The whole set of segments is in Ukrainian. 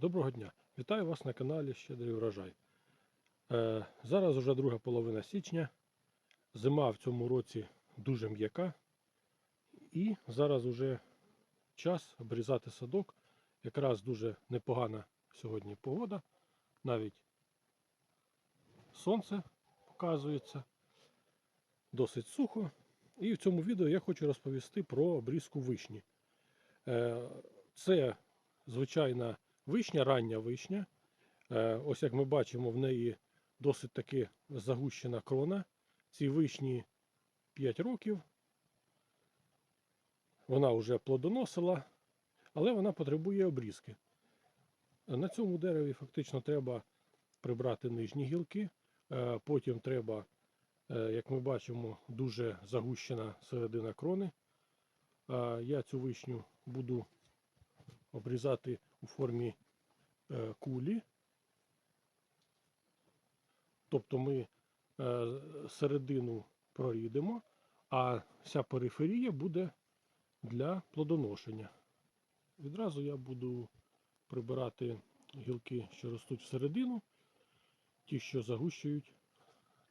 Доброго дня! Вітаю вас на каналі Щедрий врожай. Е, зараз вже друга половина січня. Зима в цьому році дуже м'яка. І зараз уже час обрізати садок. Якраз дуже непогана сьогодні погода. Навіть сонце показується. Досить сухо. І в цьому відео я хочу розповісти про обрізку вишні. Е, це звичайна вишня, рання вишня. Е, Ось як ми бачимо, в неї досить таки загущена крона. Цій вишні 5 років. Вона вже плодоносила, але вона потребує обрізки. На цьому дереві фактично треба прибрати нижні гілки. Е, Потім треба, е, як ми бачимо, дуже загущена середина крони. Я цю вишню буду обрізати у формі е, кулі. Тобто ми е, середину прорідемо, а вся периферія буде для плодоношення. Відразу я буду прибирати гілки, що ростуть всередину, ті, що загущують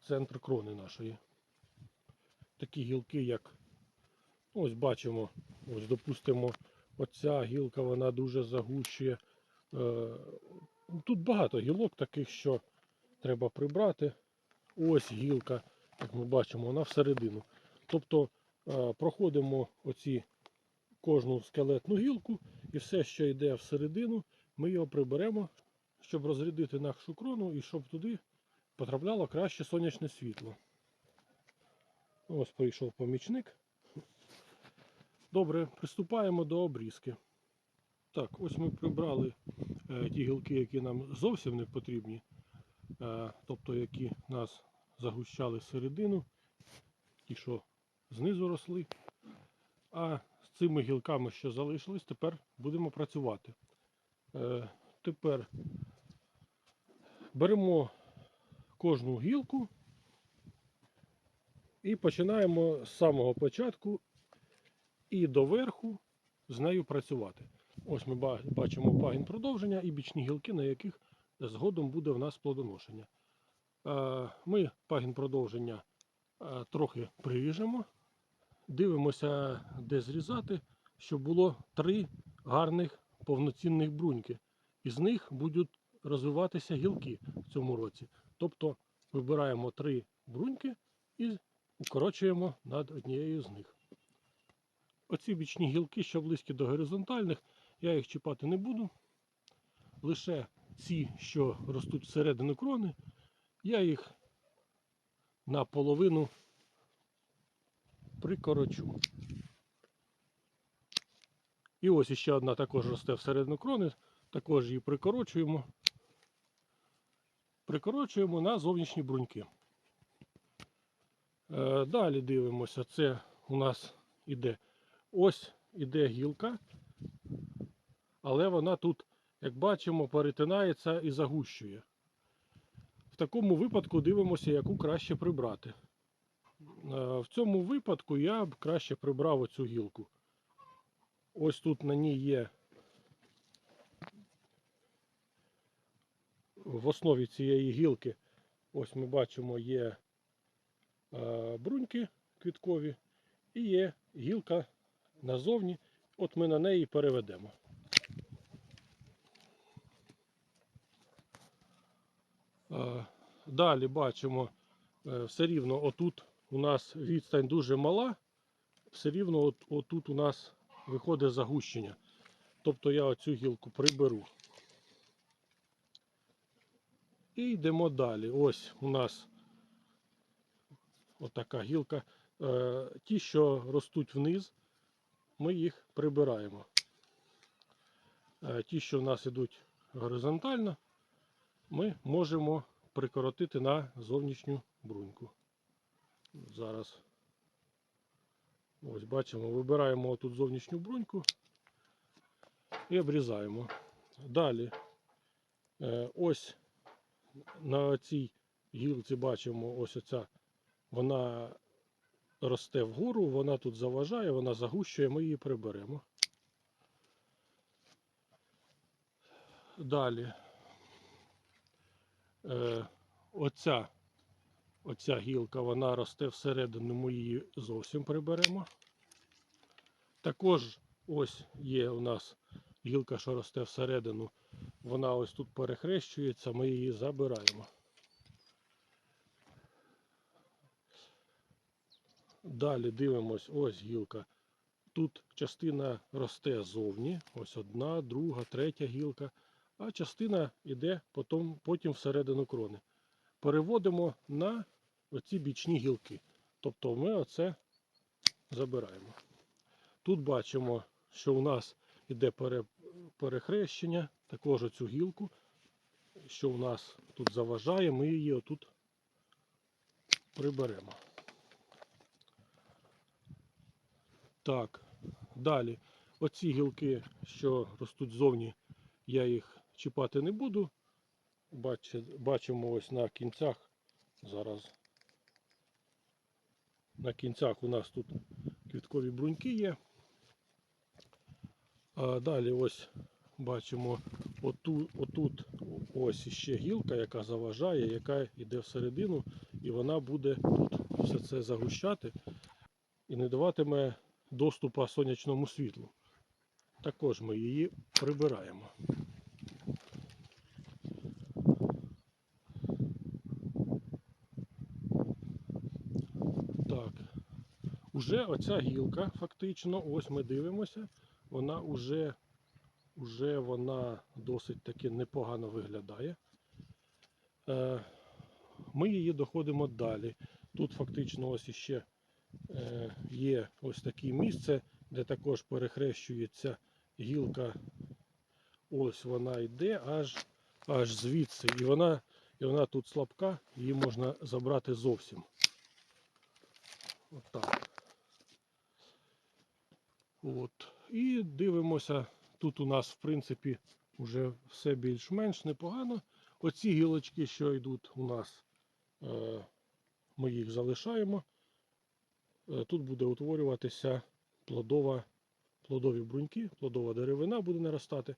центр крони нашої. Такі гілки, як ось бачимо, ось допустимо, оця гілка вона дуже загущує. Е, Тут багато гілок таких, що треба прибрати. Ось гілка, як ми бачимо, вона всередину. Тобто е, проходимо оці кожну скелетну гілку і все, що йде всередину, ми його приберемо, щоб розрядити нашу крону і щоб туди потрапляло краще сонячне світло. Ось прийшов помічник. Добре, приступаємо до обрізки. Так, ось ми прибрали е, ті гілки, які нам зовсім не потрібні, е, тобто які нас загущали середину, ті, що знизу росли. А з цими гілками, що залишились, тепер будемо працювати. Е, тепер беремо кожну гілку і починаємо з самого початку і до верху з нею працювати. Ось ми бачимо пагін продовження і бічні гілки, на яких згодом буде в нас плодоношення. Е, Ми пагін продовження е, трохи приріжемо, дивимося, де зрізати, щоб було три гарних повноцінних бруньки. Із них будуть розвиватися гілки в цьому році. Тобто вибираємо три бруньки і укорочуємо над однією з них. Оці бічні гілки, що близькі до горизонтальних, я їх чіпати не буду. Лише ці, що ростуть всередину крони, я їх наполовину прикорочу. І ось іще одна також росте всередину крони, також її прикорочуємо. Прикорочуємо на зовнішні бруньки. Е, Далі дивимося, це у нас іде ось іде гілка, але вона тут, як бачимо, перетинається і загущує. В такому випадку дивимося, яку краще прибрати. Е, В цьому випадку я б краще прибрав оцю гілку. Ось тут на ній є в основі цієї гілки, ось ми бачимо, є е, бруньки квіткові і є гілка назовні. От ми на неї переведемо. Е, Далі бачимо, е, все рівно отут у нас відстань дуже мала, все рівно от, отут у нас виходить загущення. Тобто я оцю гілку приберу. І йдемо далі. Ось у нас отака гілка. Е, Ті, що ростуть вниз, ми їх прибираємо. Е, Ті, що в нас йдуть горизонтально, ми можемо прикоротити на зовнішню бруньку. Зараз ось бачимо, вибираємо тут зовнішню бруньку і обрізаємо. Далі е, ось на цій гілці бачимо ось оця, вона росте вгору, вона тут заважає, вона загущує, ми її приберемо. Далі. Е, оця, оця гілка, вона росте всередину, ми її зовсім приберемо. Також ось є у нас гілка, що росте всередину. Вона ось тут перехрещується, ми її забираємо. Далі дивимось, ось гілка. Тут частина росте ззовні, ось одна, друга, третя гілка, а частина йде потім, потім всередину крони. Переводимо на оці бічні гілки. Тобто ми оце забираємо. Тут бачимо, що у нас йде пере, перехрещення, також оцю гілку, що у нас тут заважає, ми її отут приберемо. Так, далі. Оці гілки, що ростуть ззовні, я їх чіпати не буду. Бачи- Бачимо ось на кінцях. Зараз. На кінцях у нас тут квіткові бруньки є. А далі ось бачимо оту, отут ось іще гілка, яка заважає, яка йде всередину, і вона буде тут все це загущати і не даватиме доступу сонячному світлу. Також ми її прибираємо. Так. Уже оця гілка, фактично, ось ми дивимося, вона уже, уже вона досить таки непогано виглядає. Е, Ми її доходимо далі. Тут фактично ось іще є ось таке місце, де також перехрещується гілка. Ось вона йде аж, аж звідси. І вона, і вона тут слабка, її можна забрати зовсім. Отак. От. І дивимося, тут у нас, в принципі, вже все більш-менш непогано. Оці гілочки, що йдуть у нас, е, ми їх залишаємо. Е, Тут буде утворюватися плодова, плодові бруньки, плодова деревина буде наростати.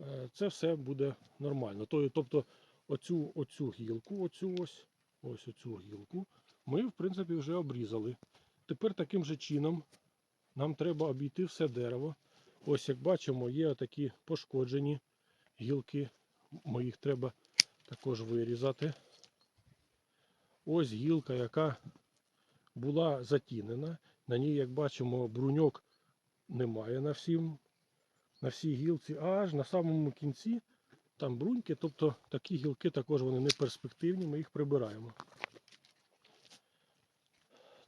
Е, Це все буде нормально. Тобто оцю, оцю гілку, оцю ось, ось оцю гілку, ми, в принципі, вже обрізали. Тепер таким же чином нам треба обійти все дерево. Ось як бачимо, є такі пошкоджені гілки. Ми їх треба також вирізати. Ось гілка, яка була затінена. На ній, як бачимо, бруньок немає на, всім, на всій гілці, а аж на самому кінці там бруньки, тобто такі гілки також вони не перспективні, ми їх прибираємо.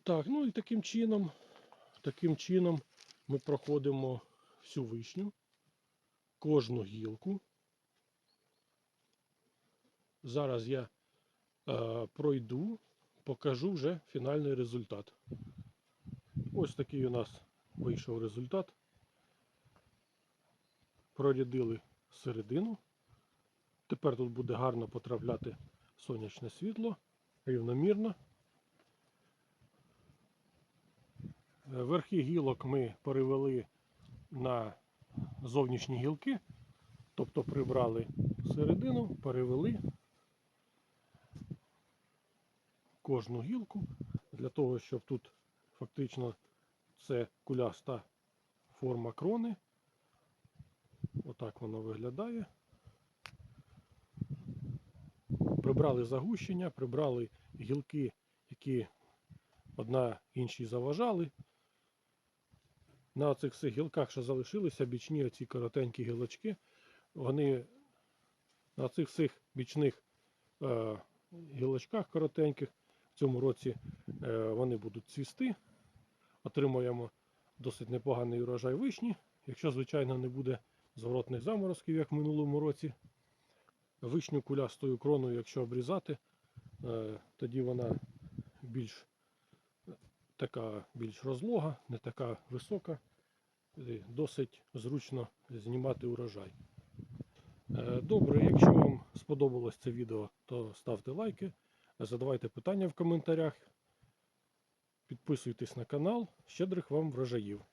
Так, ну і таким чином, таким чином ми проходимо всю вишню, кожну гілку. Зараз я е, пройду, покажу вже фінальний результат. Ось такий у нас вийшов результат. Прорядили середину. Тепер тут буде гарно потрапляти сонячне світло рівномірно. Е, Верхи гілок ми перевели на зовнішні гілки, тобто прибрали середину, перевели кожну гілку для того, щоб тут фактично це куляста форма крони. Отак воно виглядає. Прибрали загущення, прибрали гілки, які одна іншій заважали. На цих всіх гілках, що залишилися, бічні оці коротенькі гілочки, вони на цих всіх бічних е, гілочках коротеньких в цьому році е, вони будуть цвісти. Отримуємо досить непоганий урожай вишні. Якщо, звичайно, не буде зворотних заморозків, як в минулому році. Вишню кулястою кроною, якщо обрізати, е, тоді вона більш така більш розлога, не така висока. Досить зручно знімати урожай. Е, Добре, якщо вам сподобалось це відео, то ставте лайки, задавайте питання в коментарях, підписуйтесь на канал. Щедрих вам врожаїв!